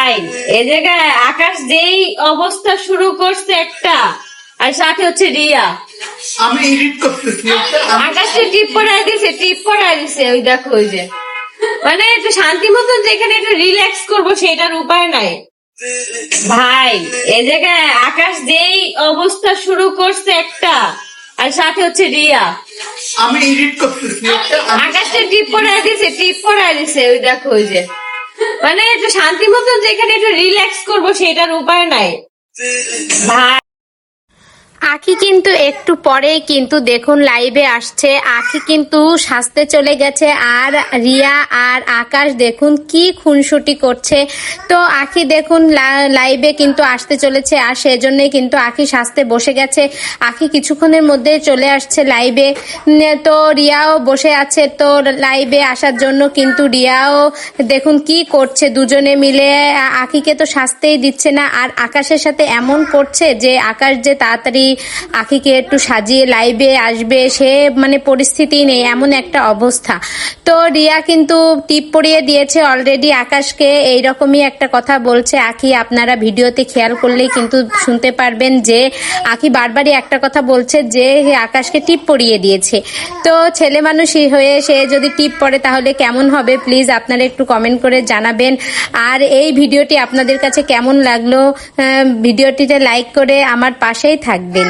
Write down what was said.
ভাই এ জায়গায় আকাশ যেই অবস্থা শুরু করছে একটা আর সাথে হচ্ছে রিয়া। আমি এডিট করতেছি। আকাশে টিপ পড়ায় দিছে টিপ পড়ায় দিছে ওই দেখো ওই যে। মানে একটু শান্তি মতন যেখানে একটু রিল্যাক্স করব সেটার উপায় নাই। ভাই এ জায়গায় আকাশ যেই অবস্থা শুরু করছে একটা আর সাথে হচ্ছে রিয়া। আমি এডিট করতেছি। আকাশে টিপ পড়ায় দিছে টিপ পড়ায় দিছে ওই দেখো ওই যে। মানে একটু শান্তি মতন যেখানে একটু রিল্যাক্স করব সেটার উপায় নাই। ভাই আখি কিন্তু একটু পরেই কিন্তু দেখুন লাইভে আসছে। আখি কিন্তু সাজতে চলে গেছে। আর রিয়া আর আকাশ দেখুন কি খুনসুটি করছে। তো আখি দেখুন লাইভে কিন্তু আসতে চলেছে। আর সেজন্যই কিন্তু আখি সাজতে বসে গেছে। আখি কিছুক্ষণের মধ্যে চলে আসছে লাইভে তো রিয়াও বসে আছে। তো লাইভে আসার জন্য কিন্তু রিয়াও দেখুন কি করছে দুজনে মিলে। আখিকে তো সাজতেই দিচ্ছে না। আর আকাশের সাথে এমন করছে যে আকাশ যে তাড়াতাড়ি আখিকে একটু সাজিয়ে লাইভে আসবে, সে মানে পরিস্থিতি নেই, এমন একটা অবস্থা। তো রিয়া কিন্তু টিপ পরিয়ে দিয়েছে অলরেডি আকাশকে এইরকমই একটা কথা বলছে। আখি, আপনারা ভিডিওতে খেয়াল করলেই কিন্তু শুনতে পারবেন যে, আখি বারবারই একটা কথা বলছে যে আকাশকে টিপ পরিয়ে দিয়েছে। তো ছেলে মানুষই হয়ে সে যদি টিপ পড়ে তাহলে কেমন হবে? প্লিজ আপনারা একটু কমেন্ট করে জানাবেন। আর এই ভিডিওটি আপনাদের কাছে কেমন লাগল ভিডিওটিতে লাইক করে আমার পাশেই থাকবেন।